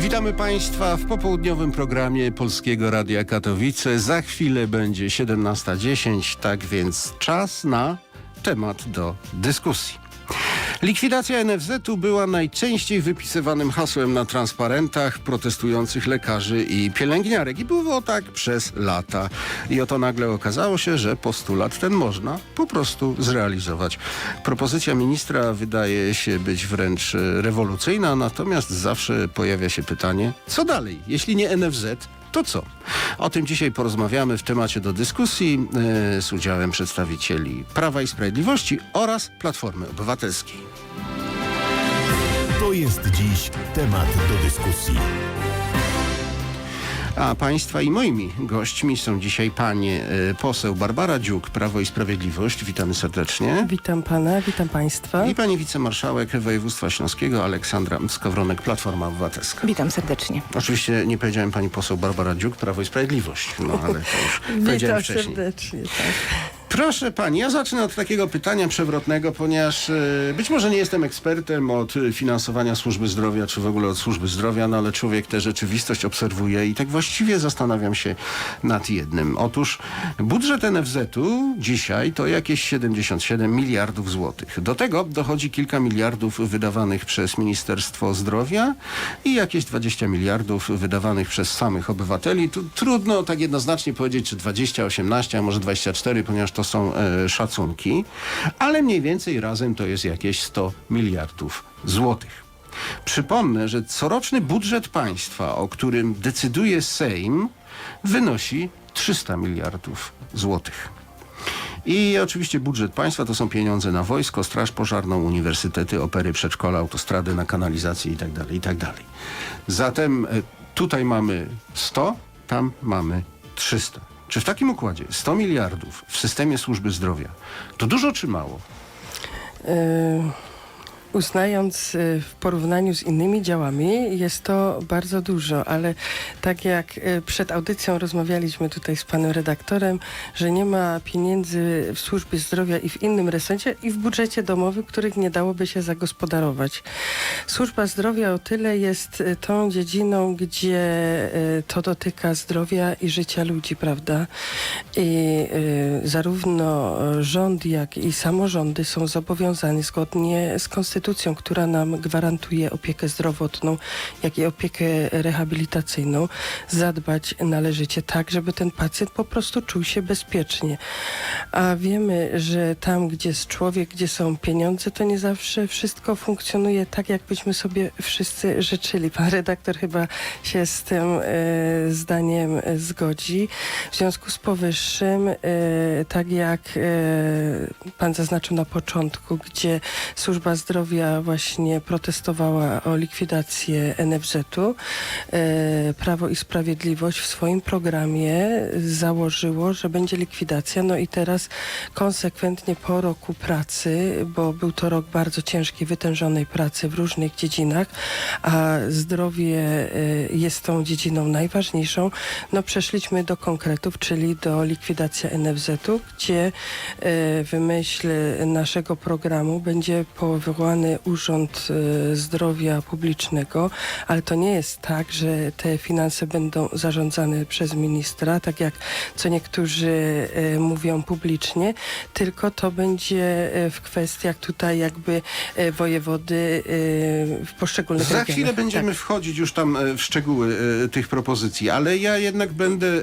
Witamy Państwa w popołudniowym programie Polskiego Radia Katowice. Za chwilę będzie 17.10, tak więc czas na temat do dyskusji. Likwidacja NFZ-u była najczęściej wypisywanym hasłem na transparentach protestujących lekarzy i pielęgniarek. I było tak przez lata. I oto nagle okazało się, że postulat ten można po prostu zrealizować. Propozycja ministra wydaje się być wręcz rewolucyjna, natomiast zawsze pojawia się pytanie, co dalej? Jeśli nie NFZ, to co? O tym dzisiaj porozmawiamy w temacie do dyskusji e, z udziałem przedstawicieli Prawa i Sprawiedliwości oraz Platformy Obywatelskiej. To jest dziś temat do dyskusji. A Państwa i moimi gośćmi są dzisiaj Panie e, poseł Barbara Dziuk, Prawo i Sprawiedliwość. Witamy serdecznie. Witam pana, witam państwa. I Pani Wicemarszałek Województwa Śląskiego Aleksandra Skowronek, Platforma Obywatelska. Witam serdecznie. Oczywiście nie powiedziałem Pani poseł Barbara Dziuk, Prawo i Sprawiedliwość, no ale to już powiedziałem Witam wcześniej. serdecznie. Tak. Proszę pani, ja zacznę od takiego pytania przewrotnego, ponieważ e, być może nie jestem ekspertem od e, finansowania służby zdrowia, czy w ogóle od służby zdrowia, no ale człowiek tę rzeczywistość obserwuje i tak właściwie zastanawiam się nad jednym. Otóż budżet NFZ-u dzisiaj to jakieś 77 miliardów złotych. Do tego dochodzi kilka miliardów wydawanych przez Ministerstwo Zdrowia i jakieś 20 miliardów wydawanych przez samych obywateli. Tu trudno tak jednoznacznie powiedzieć, czy 20, 18, a może 24, ponieważ to są e, szacunki, ale mniej więcej razem to jest jakieś 100 miliardów złotych. Przypomnę, że coroczny budżet państwa, o którym decyduje Sejm, wynosi 300 miliardów złotych. I oczywiście budżet państwa to są pieniądze na wojsko, straż pożarną, uniwersytety, opery, przedszkola, autostrady, na kanalizację itd. itd. Zatem e, tutaj mamy 100, tam mamy 300. Czy w takim układzie 100 miliardów w systemie służby zdrowia to dużo czy mało? E, Uznając e, w porównaniu z innymi działami, jest to bardzo dużo, ale tak jak e, przed audycją rozmawialiśmy tutaj z panem redaktorem, że nie ma pieniędzy w służbie zdrowia i w innym resorcie i w budżecie domowym, których nie dałoby się zagospodarować. Służba zdrowia o tyle jest e, tą dziedziną, gdzie to dotyka zdrowia i życia ludzi, prawda? I zarówno rząd, jak i samorządy są zobowiązane zgodnie z konstytucją, która nam gwarantuje opiekę zdrowotną, jak i opiekę rehabilitacyjną, zadbać należycie tak, żeby ten pacjent po prostu czuł się bezpiecznie. A wiemy, że tam, gdzie jest człowiek, gdzie są pieniądze, to nie zawsze wszystko funkcjonuje tak, jakbyśmy sobie wszyscy życzyli. Pan redaktor chyba się z tym e, zdaniem e, zgodzi. W związku z powyższym, e, tak jak pan zaznaczył na początku, gdzie służba zdrowia właśnie protestowała o likwidację NFZ-u, e, Prawo i Sprawiedliwość w swoim programie założyło, że będzie likwidacja. No i teraz konsekwentnie po roku pracy, bo był to rok bardzo ciężkiej, wytężonej pracy w różnych dziedzinach, a zdrowie e, jest tą dziedziną najważniejszą, no przeszliśmy do konkretów, czyli do likwidacji NFZ-u, gdzie e, w myśl naszego programu będzie Urząd e, Zdrowia Publicznego, ale to nie jest tak, że te finanse będą zarządzane przez ministra, tak jak co niektórzy e, mówią publicznie, tylko to będzie e, w kwestiach tutaj jakby wojewody w poszczególnych Za regionach. chwilę będziemy Tak. wchodzić już tam w szczegóły tych propozycji, ale ja jednak będę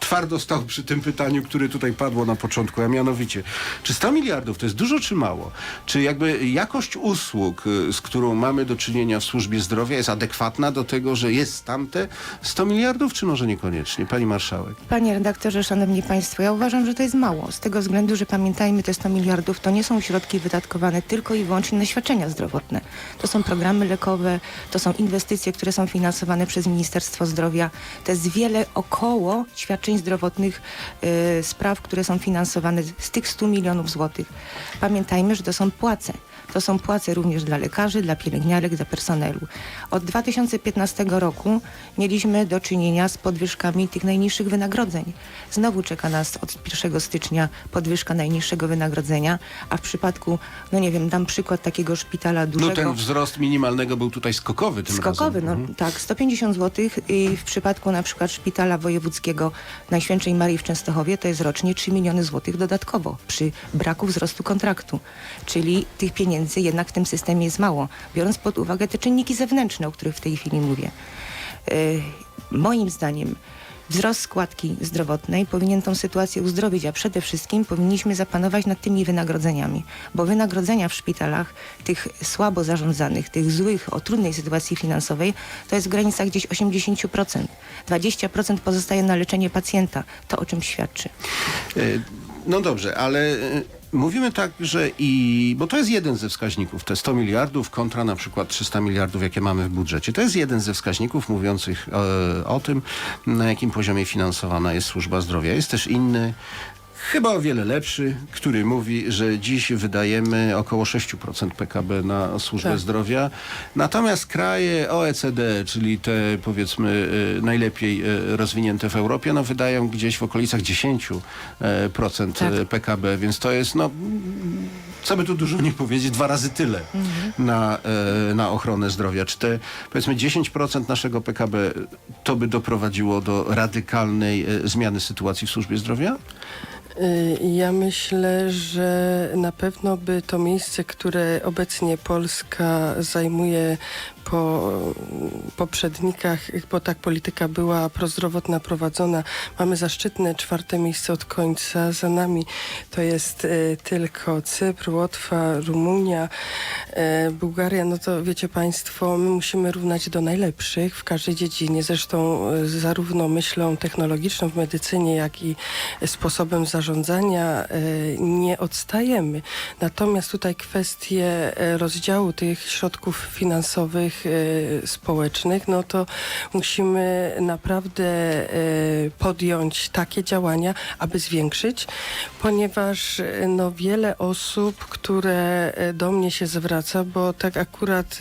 twardo stał przy tym pytaniu, które tutaj padło na początku, a mianowicie, czy 100 miliardów to jest dużo czy mało? Czy jakby jakość usług, e, z którą mamy do czynienia w służbie zdrowia jest adekwatna do tego, że jest tam te 100 miliardów, czy może niekoniecznie? Pani marszałek. Panie redaktorze, szanowni państwo, ja uważam, że to jest mało. Z tego względu, że pamiętajmy, te 100 miliardów to nie są środki wydatkowane tylko i wyłącznie na świadczenia zdrowotne. To są programy lekowe, to są inwestycje, które są finansowane przez Ministerstwo Zdrowia. To jest wiele około świadczeń zdrowotnych y, spraw, które są finansowane z tych 100 milionów złotych. Pamiętajmy, że to są płace. To są płace również dla lekarzy, dla pielęgniarek, dla personelu. Od 2015 roku mieliśmy do czynienia z podwyżkami tych najniższych wynagrodzeń. Znowu czeka nas od 1 stycznia podwyżka najniższego wynagrodzenia, a w przypadku, no nie wiem, dam przykład takiego szpitala No dużego. ten wzrost minimalnego był tutaj skokowy tym Skokowy, razem. no tak, 150 zł i w przypadku na przykład szpitala wojewódzkiego Najświętszej Marii w Częstochowie to jest rocznie 3 miliony złotych dodatkowo przy braku wzrostu kontraktu. Czyli tych pieniędzy jednak w tym systemie jest mało, biorąc pod uwagę te czynniki zewnętrzne, o których w tej chwili mówię. Y, moim zdaniem wzrost składki zdrowotnej powinien tą sytuację uzdrowić, a przede wszystkim powinniśmy zapanować nad tymi wynagrodzeniami, bo wynagrodzenia w szpitalach, tych słabo zarządzanych, tych złych, o trudnej sytuacji finansowej, to jest w granicach gdzieś 80%. 20% pozostaje na leczenie pacjenta. To o czym świadczy. E, No dobrze, ale e, mówimy tak, że i... Bo to jest jeden ze wskaźników, te 100 miliardów kontra na przykład 300 miliardów, jakie mamy w budżecie. To jest jeden ze wskaźników mówiących e, o tym, na jakim poziomie finansowana jest służba zdrowia. Jest też inny, chyba o wiele lepszy, który mówi, że dziś wydajemy około 6% PKB na służbę Tak. zdrowia. Natomiast kraje OECD, czyli te powiedzmy e, najlepiej e, rozwinięte w Europie, no wydają gdzieś w okolicach 10% e, procent, Tak. PKB, więc to jest no co by tu dużo nie powiedzieć, dwa razy tyle na, e, na ochronę zdrowia. Czy te powiedzmy 10% naszego PKB to by doprowadziło do radykalnej zmiany sytuacji w służbie zdrowia? Y, Ja myślę, że na pewno by to miejsce, które obecnie Polska zajmuje po poprzednikach, bo tak polityka była prozdrowotna prowadzona. Mamy zaszczytne czwarte miejsce od końca. Za nami to jest y, tylko Cypr, Łotwa, Rumunia, y, Bułgaria. No to wiecie Państwo, my musimy równać do najlepszych w każdej dziedzinie. Zresztą y, zarówno myślą technologiczną w medycynie, jak i sposobem zarządzania nie odstajemy. Natomiast tutaj kwestie rozdziału tych środków finansowych, y, społecznych, no to musimy naprawdę y, podjąć takie działania, aby zwiększyć, ponieważ y, no, wiele osób, które do mnie się zwraca, bo tak akurat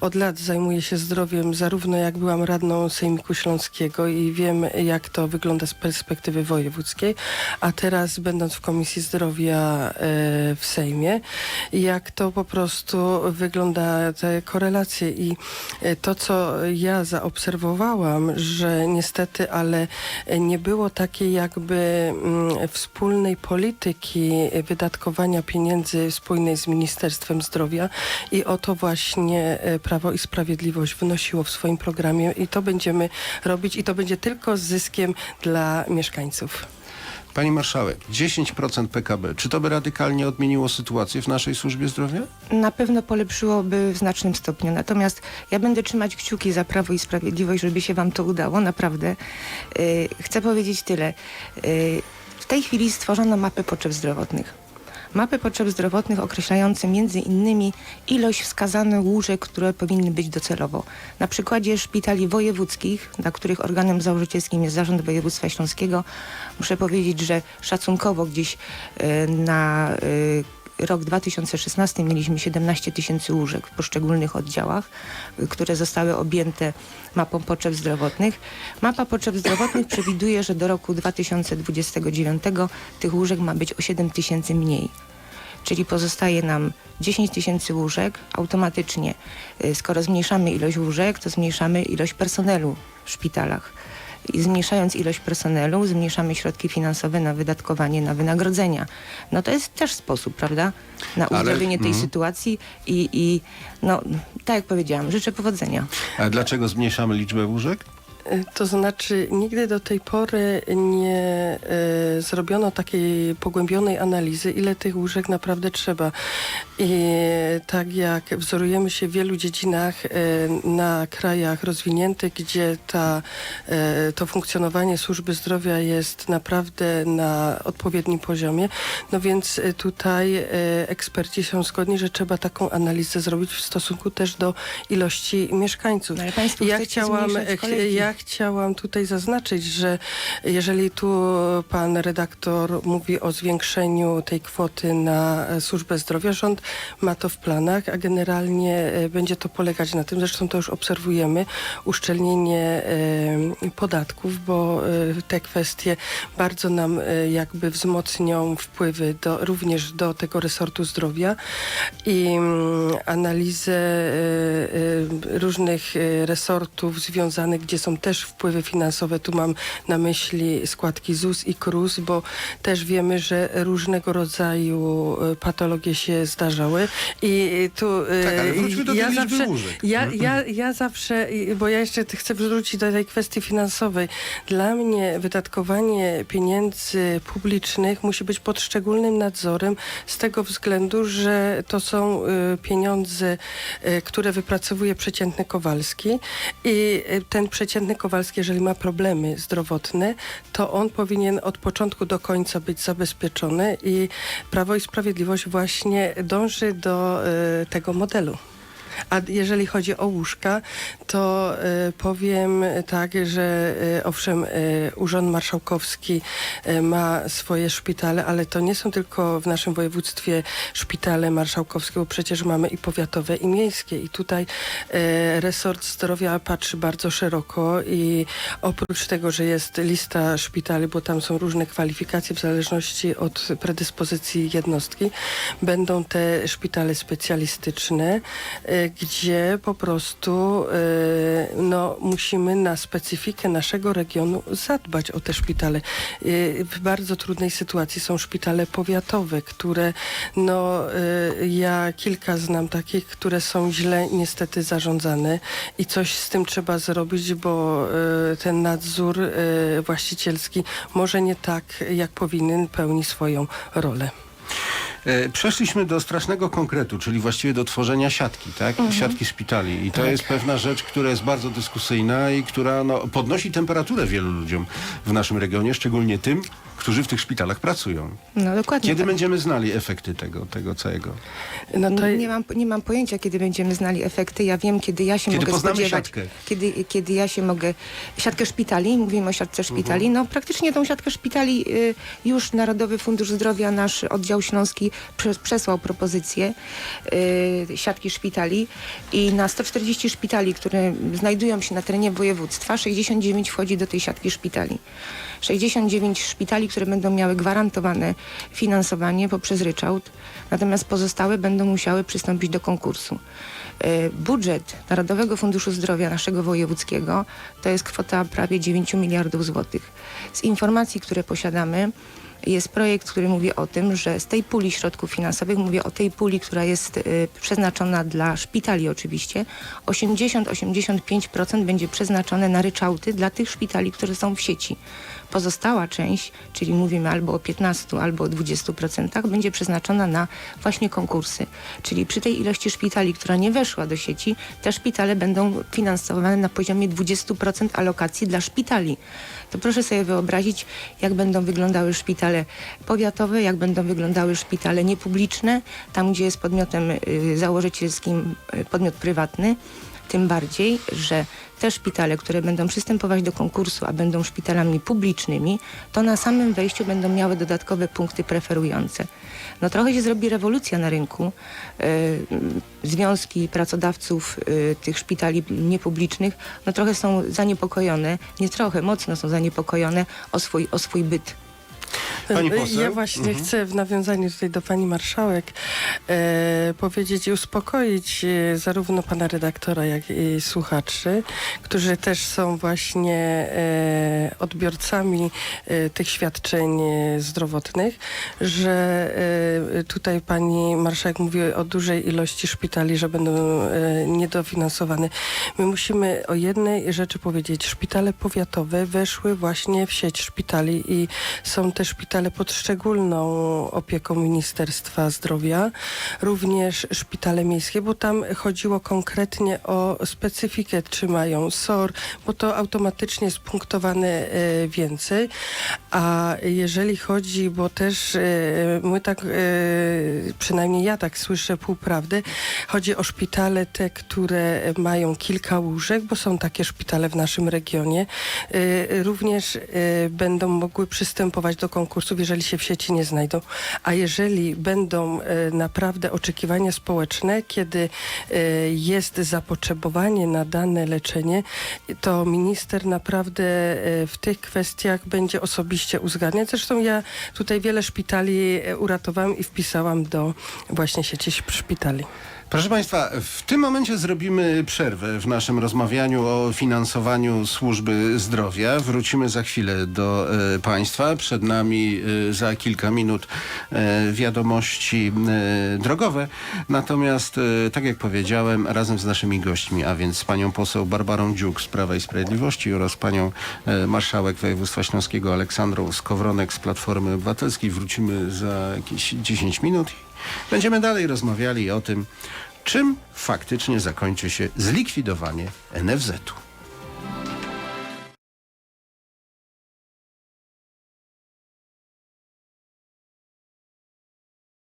od lat zajmuję się zdrowiem, zarówno jak byłam radną Sejmiku Śląskiego i wiem, jak to wygląda z perspektywy wojewódzkiej, a teraz będąc w Komisji Zdrowia w Sejmie, jak to po prostu wygląda te korelacje i y, to, co ja zaobserwowałam, że niestety, ale nie było takiej jakby mm, wspólnej polityki wydatkowania pieniędzy spójnej z Ministerstwem Zdrowia i o to właśnie e, Prawo i Sprawiedliwość wynosiło w swoim programie i to będziemy robić i to będzie tylko z zyskiem dla mieszkańców. Pani marszałek, 10% PKB, czy to by radykalnie odmieniło sytuację w naszej służbie zdrowia? Na pewno polepszyłoby w znacznym stopniu. Natomiast ja będę trzymać kciuki za Prawo i Sprawiedliwość, żeby się wam to udało, naprawdę. Yy, chcę powiedzieć tyle. Yy, w tej chwili stworzono mapę potrzeb zdrowotnych. Mapy potrzeb zdrowotnych określające innymi ilość wskazanych łóżek, które powinny być docelowo. Na przykładzie szpitali wojewódzkich, dla których organem założycielskim jest Zarząd Województwa Śląskiego, muszę powiedzieć, że szacunkowo gdzieś yy, na yy, rok 2016 mieliśmy 17 tysięcy łóżek w poszczególnych oddziałach, które zostały objęte mapą potrzeb zdrowotnych. Mapa potrzeb zdrowotnych przewiduje, że do roku 2029 tych łóżek ma być o 7 tysięcy mniej. Czyli pozostaje nam 10 tysięcy łóżek automatycznie. y, Skoro zmniejszamy ilość łóżek, to zmniejszamy ilość personelu w szpitalach. I zmniejszając ilość personelu, zmniejszamy środki finansowe na wydatkowanie na wynagrodzenia. No to jest też sposób, prawda? Na Ale- uzdrowienie tej mhm. sytuacji i, i no, tak jak powiedziałam, życzę powodzenia. A dlaczego zmniejszamy liczbę łóżek? To znaczy, nigdy do tej pory nie y, zrobiono takiej pogłębionej analizy, ile tych łóżek naprawdę trzeba. I tak jak wzorujemy się w wielu dziedzinach y, na krajach rozwiniętych, gdzie ta, y, to funkcjonowanie służby zdrowia jest naprawdę na odpowiednim poziomie, no więc tutaj y, eksperci są zgodni, że trzeba taką analizę zrobić w stosunku też do ilości mieszkańców. No ale państwo Ja chciałam, ja chciałam tutaj zaznaczyć, że jeżeli tu pan redaktor mówi o zwiększeniu tej kwoty na służbę zdrowia, rząd ma to w planach, a generalnie e, będzie to polegać na tym, zresztą to już obserwujemy, uszczelnienie e, podatków, bo e, te kwestie bardzo nam jakby wzmocnią wpływy do, również do tego resortu zdrowia i mm, analizę różnych resortów związanych, gdzie są też wpływy finansowe. Tu mam na myśli składki ZUS i KRUS, bo też wiemy, że różnego rodzaju e, patologie się zdarzały i tu e, Tak, ale wróćmy do ja liczby zawsze, ja, ja, ja zawsze, bo ja jeszcze chcę wrócić do tej kwestii finansowej. Dla mnie wydatkowanie pieniędzy publicznych musi być pod szczególnym nadzorem z tego względu, że to są pieniądze, które wypracowuje przeciętny Kowalski i ten przeciętny Kowalski, jeżeli ma problemy zdrowotne, to on powinien od początku do końca być zabezpieczony i Prawo i Sprawiedliwość właśnie dąży do y, tego modelu. A jeżeli chodzi o łóżka, to y, powiem tak, że y, owszem, y, Urząd Marszałkowski ma swoje szpitale, ale to nie są tylko w naszym województwie szpitale marszałkowskie, bo przecież mamy i powiatowe, i miejskie. I tutaj resort zdrowia patrzy bardzo szeroko i oprócz tego, że jest lista szpitali, bo tam są różne kwalifikacje w zależności od predyspozycji jednostki, będą te szpitale specjalistyczne, gdzie po prostu y, no, musimy na specyfikę naszego regionu zadbać o te szpitale. Y, W bardzo trudnej sytuacji są szpitale powiatowe, które no, y, ja kilka znam takich, które są źle niestety zarządzane i coś z tym trzeba zrobić, bo ten nadzór właścicielski może nie tak, jak powinien pełni swoją rolę. E, Przeszliśmy do strasznego konkretu, czyli właściwie do tworzenia siatki, tak? Siatki szpitali. I to jest pewna rzecz, która jest bardzo dyskusyjna i która no, podnosi temperaturę wielu ludziom w naszym regionie, szczególnie tym, którzy w tych szpitalach pracują. No dokładnie. Kiedy tak. będziemy znali efekty tego, tego całego? No to Nie mam, nie mam pojęcia, kiedy będziemy znali efekty. Ja wiem, kiedy ja się Kiedy mogę poznamy spodziewać. siatkę. Kiedy, kiedy ja się mogę... Siatkę szpitali, mówimy o siatce szpitali. No praktycznie tą siatkę szpitali y, już Narodowy Fundusz Zdrowia, nasz oddział śląski prze, przesłał propozycję y, siatki szpitali i na 140 szpitali, które znajdują się na terenie województwa, 69 wchodzi do tej siatki szpitali. 69 szpitali, które będą miały gwarantowane finansowanie poprzez ryczałt, natomiast pozostałe będą musiały przystąpić do konkursu. E, Budżet Narodowego Funduszu Zdrowia naszego wojewódzkiego to jest kwota prawie 9 miliardów złotych. Z informacji, które posiadamy, jest projekt, który mówi o tym, że z tej puli środków finansowych, mówię o tej puli, która jest y, przeznaczona dla szpitali oczywiście, 80-85% będzie przeznaczone na ryczałty dla tych szpitali, które są w sieci. Pozostała część, czyli mówimy albo o 15, albo o 20%, będzie przeznaczona na właśnie konkursy. Czyli przy tej ilości szpitali, która nie weszła do sieci, te szpitale będą finansowane na poziomie 20% alokacji dla szpitali. To proszę sobie wyobrazić, jak będą wyglądały szpitale powiatowe, jak będą wyglądały szpitale niepubliczne, tam gdzie jest podmiotem y, założycielskim y, podmiot prywatny. Tym bardziej, że te szpitale, które będą przystępować do konkursu, a będą szpitalami publicznymi, to na samym wejściu będą miały dodatkowe punkty preferujące. No trochę się zrobi rewolucja na rynku. E, Związki pracodawców e, tych szpitali niepublicznych, no trochę są zaniepokojone, nie trochę, mocno są zaniepokojone o swój, o swój byt. Pani poseł? Ja właśnie chcę w nawiązaniu tutaj do pani marszałek e, powiedzieć i uspokoić e, zarówno pana redaktora, jak i słuchaczy, którzy też są właśnie e, odbiorcami e, tych świadczeń e, zdrowotnych, że e, tutaj pani marszałek mówi o dużej ilości szpitali, że będą e, niedofinansowane. My musimy o jednej rzeczy powiedzieć. Szpitale powiatowe weszły właśnie w sieć szpitali i są te szpitale pod szczególną opieką Ministerstwa Zdrowia, również szpitale miejskie, bo tam chodziło konkretnie o specyfikę, czy mają SOR, bo to automatycznie jest punktowane e, więcej. A jeżeli chodzi, bo też e, my tak, e, przynajmniej ja tak słyszę półprawdy, chodzi o szpitale te, które mają kilka łóżek, bo są takie szpitale w naszym regionie, również będą mogły przystępować do konkursów, jeżeli się w sieci nie znajdą. A jeżeli będą e, naprawdę oczekiwania społeczne, kiedy e, jest zapotrzebowanie na dane leczenie, to minister naprawdę e, w tych kwestiach będzie osobiście uzgadniać. Zresztą ja tutaj wiele szpitali uratowałam i wpisałam do właśnie sieci szpitali. Proszę Państwa, w tym momencie zrobimy przerwę w naszym rozmawianiu o finansowaniu służby zdrowia. Wrócimy za chwilę do e, Państwa. Przed nami e, za kilka minut e, wiadomości e, drogowe. Natomiast, e, tak jak powiedziałem, razem z naszymi gośćmi, a więc z panią poseł Barbarą Dziuk z Prawa i Sprawiedliwości oraz panią e, marszałek województwa śląskiego Aleksandrą Skowronek z Platformy Obywatelskiej wrócimy za jakieś 10 minut. Będziemy dalej rozmawiali o tym, czym faktycznie zakończy się zlikwidowanie NFZ-u.